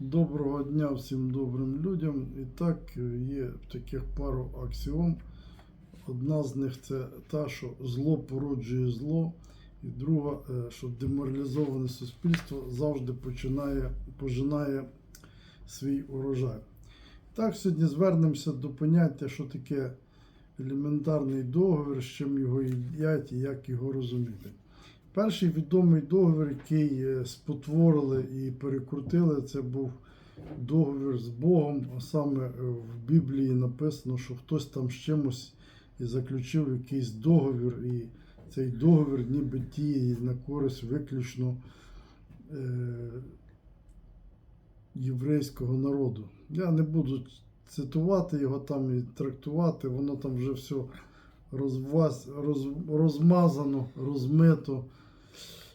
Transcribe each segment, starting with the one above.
Доброго дня всім добрим людям. І так, е, є таких пару аксіом. Одна з них це та, що зло породжує зло, і друга, е, що деморалізоване суспільство завжди починає, пожинає свій урожай. Так, сьогодні звернемося до поняття, що таке елементарний договір, з чим його їдять і як його розуміти. Перший відомий договір, який е, спотворили і перекрутили, це був договір з Богом. А саме е, в Біблії написано, що хтось там з чимось і заключив якийсь договір, і цей договір ніби діє на користь виключно е, єврейського народу. Я не буду цитувати його там і трактувати, воно там вже все розваз, роз, розмазано, розмито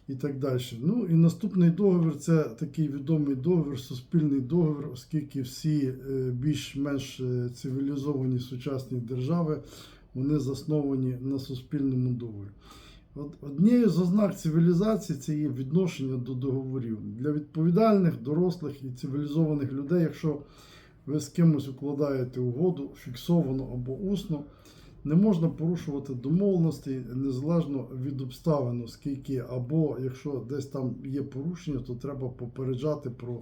і так далі. Ну і наступний договір це такий відомий договір, суспільний договір, оскільки всі е, більш-менш е, цивілізовані сучасні держави вони засновані на суспільному договорі. От однією з ознак цивілізації це є відношення до договорів. Для відповідальних, дорослих і цивілізованих людей, якщо ви з кимось укладаєте угоду фіксовано або усно, не можна порушувати домовленості незалежно від обставин, оскільки або якщо десь там є порушення, то треба попереджати про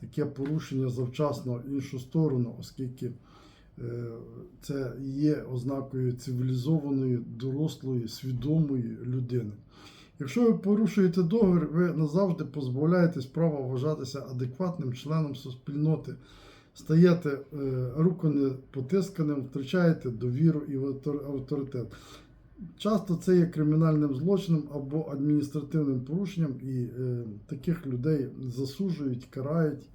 таке порушення завчасно іншу сторону, оскільки е, це є ознакою цивілізованої, дорослої, свідомої людини. Якщо ви порушуєте договір, ви назавжди позбавляєтесь права вважатися адекватним членом суспільноти стаєте руку не потисканим, втрачаєте довіру і автор- авторитет. Часто це є кримінальним злочином або адміністративним порушенням, і е, таких людей засуджують, карають,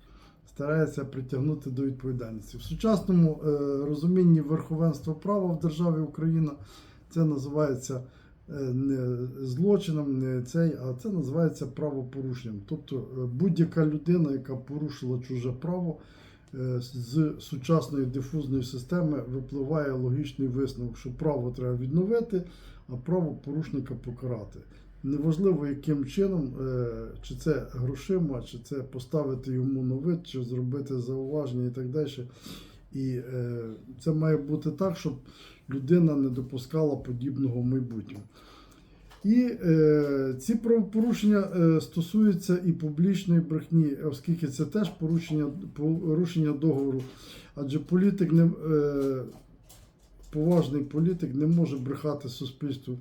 стараються притягнути до відповідальності. В сучасному е, розумінні верховенства права в державі Україна це називається е, не злочином, не цей, а це називається правопорушенням. Тобто е, будь-яка людина, яка порушила чуже право, з сучасної дифузної системи випливає логічний висновок, що право треба відновити, а право порушника покарати. Неважливо, яким чином, е, чи це грошима, чи це поставити йому на вид, чи зробити зауваження і так далі. І е, це має бути так, щоб людина не допускала подібного в майбутньому. І е, ці правопорушення е, стосуються і публічної брехні, оскільки це теж порушення, порушення договору. Адже політик не, е, поважний політик не може брехати суспільству.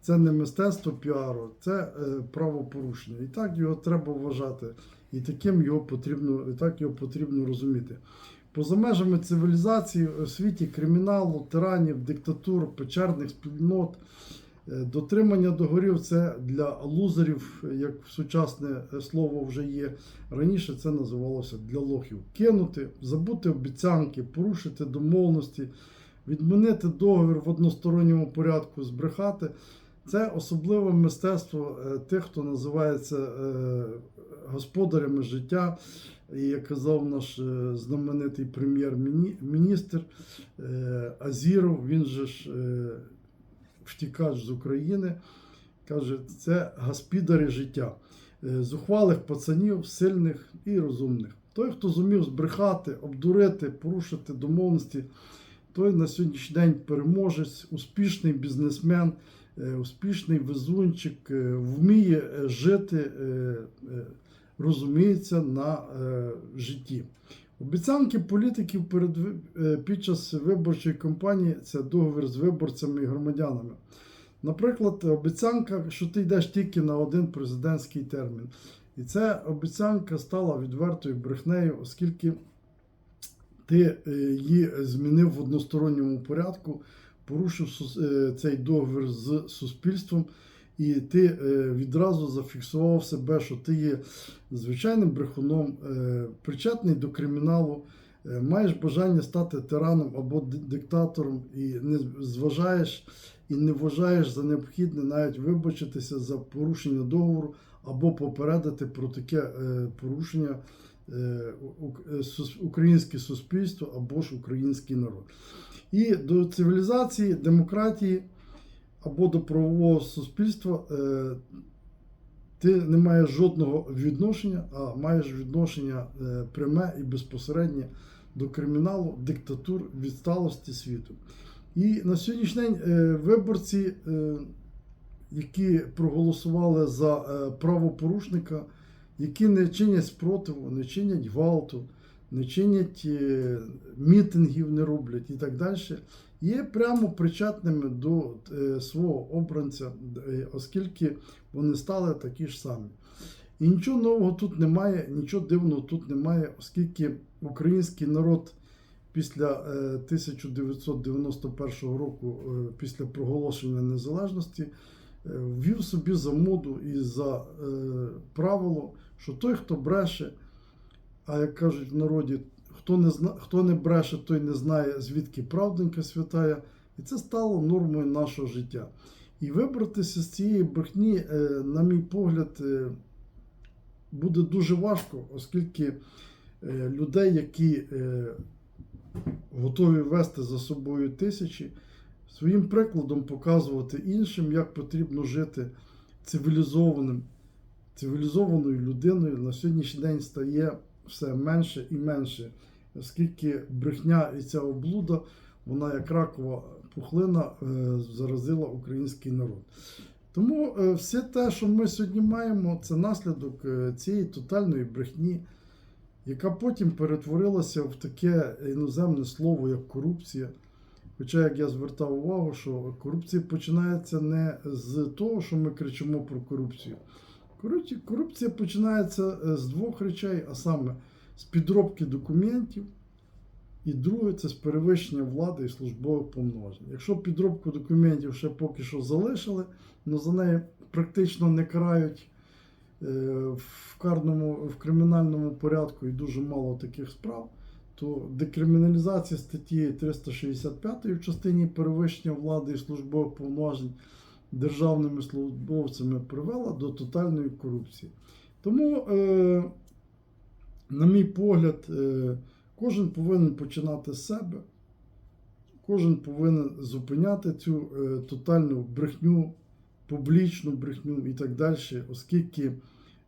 Це не мистецтво піару, це е, правопорушення. І так його треба вважати. І таким його потрібно, і так його потрібно розуміти. Поза межами цивілізації у світі криміналу, тиранів, диктатур, печерних спільнот. Е, Дотримання договорів це для лузерів, як сучасне слово вже є. Раніше це називалося для лохів. Кинути, забути обіцянки, порушити домовленості, відмінити договір в односторонньому порядку, збрехати. Це особливе мистецтво е, тих, хто називається е, господарями життя. І як казав наш знаменитий прем'єр-міністр Азіров, він же ж втікач з України, каже, це господарі життя, е, зухвалих пацанів, сильних і розумних. Той, хто зумів збрехати, обдурити, порушити домовленості, той на сьогоднішній день переможець, успішний бізнесмен, е, успішний везунчик, е, вміє жити, розуміється на житті. Обіцянки політиків перед, е, під час виборчої кампанії це договір з виборцями і громадянами. Наприклад, обіцянка, що ти йдеш тільки на один президентський термін. І ця обіцянка стала відвертою брехнею, оскільки ти е, її змінив в односторонньому порядку, порушив е, цей договір з суспільством, і ти е, відразу зафіксував себе, що ти є звичайним брехуном, е, причетний до криміналу, е, маєш бажання стати тираном або диктатором, і не зважаєш і не вважаєш за необхідне навіть вибачитися за порушення договору або попередити про таке порушення українське суспільство або ж український народ. І до цивілізації, демократії або до правового суспільства е, ти не маєш жодного відношення, а маєш відношення е, пряме і безпосереднє до криміналу, диктатур, відсталості світу. І на сьогоднішній день е, виборці, які проголосували за правопорушника, які не чинять спротиву, не чинять гвалту, не чинять мітингів, не роблять і так далі, є прямо причетними до е, свого обранця, е, оскільки вони стали такі ж самі. І нічого нового тут немає, нічого дивного тут немає, оскільки український народ після е, 1991 року, е, після проголошення незалежності, ввів собі за моду і за правило, що той, хто бреше, а як кажуть в народі, хто не, зна, хто не бреше, той не знає, звідки правденька святая. І це стало нормою нашого життя. І вибратися з цієї брехні, е, на мій погляд, е, буде дуже важко, оскільки е, людей, які готові вести за собою тисячі, своїм прикладом показувати іншим, як потрібно жити цивілізованим, цивілізованою людиною на сьогоднішній день стає все менше і менше, оскільки брехня і ця облуда, вона як ракова пухлина е, заразила український народ. Тому е, все те, що ми сьогодні маємо, це наслідок е, цієї тотальної брехні, яка потім перетворилася в таке іноземне слово, як корупція. Хоча, як я звертав увагу, що корупція починається не з того, що ми кричимо про корупцію. Корупція, починається з двох речей, а саме з підробки документів, і друге це з перевищення влади і службових повноважень. Якщо підробку документів ще поки що залишили, але за неї практично не карають е, в карному, в кримінальному порядку і дуже мало таких справ, то декриміналізація статті 365 в частині перевищення влади і службових повноважень державними службовцями привела до тотальної корупції. Тому, е, на мій погляд, е, кожен повинен починати з себе, кожен повинен зупиняти цю е, тотальну брехню, публічну брехню і так далі, оскільки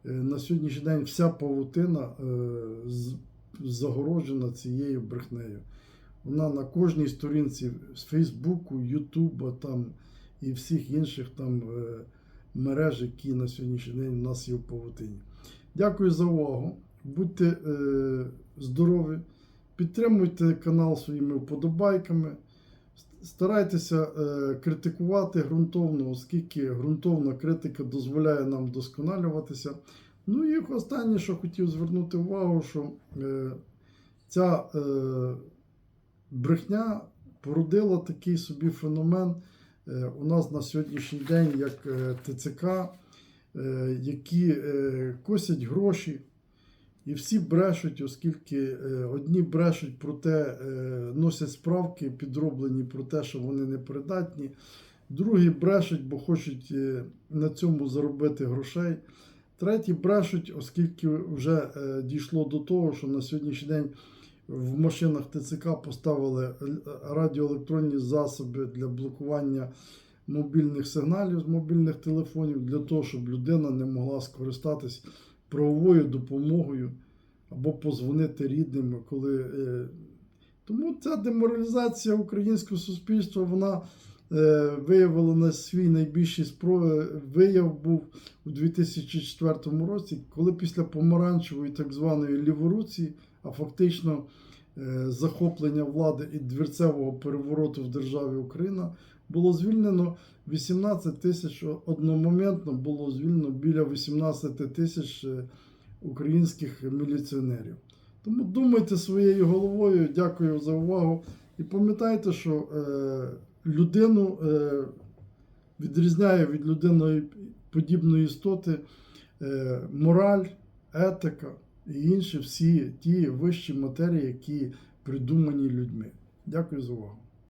е, на сьогоднішній день вся павутина загороджена цією брехнею. Вона на кожній сторінці з Фейсбуку, Ютуба там і всіх інших там мереж, які на сьогоднішній день у нас є в павутині. Дякую за увагу. Будьте е, здорові, підтримуйте канал своїми вподобайками. Старайтеся е, критикувати ґрунтовно, оскільки ґрунтовна критика дозволяє нам вдосконалюватися. Ну і останнє, що хотів звернути увагу, що е, ця е, брехня породила такий собі феномен е, у нас на сьогоднішній день, як е, ТЦК, е, які е, косять гроші. І всі брешуть, оскільки е, одні брешуть про те, е, носять справки підроблені про те, що вони непридатні, другі брешуть, бо хочуть е, на цьому заробити грошей. Треті брешуть, оскільки вже дійшло до того, що на сьогоднішній день в машинах ТЦК поставили радіоелектронні засоби для блокування мобільних сигналів з мобільних телефонів, для того, щоб людина не могла скористатись правовою допомогою або позвонити рідним, коли. е, Тому ця деморалізація українського суспільства вона е, виявила на свій найбільший спро... вияв був у 2004 році, коли після помаранчевої так званої ліворуції, а фактично е, захоплення влади і двірцевого перевороту в державі Україна, було звільнено 18 тисяч одномоментно було звільнено біля 18 тисяч е, українських міліціонерів. Тому думайте своєю головою. Дякую за увагу. І пам'ятайте, що е, людину е, відрізняє від людиної подібної істоти е, мораль, етика і інші всі ті вищі матерії, які придумані людьми. Дякую за увагу.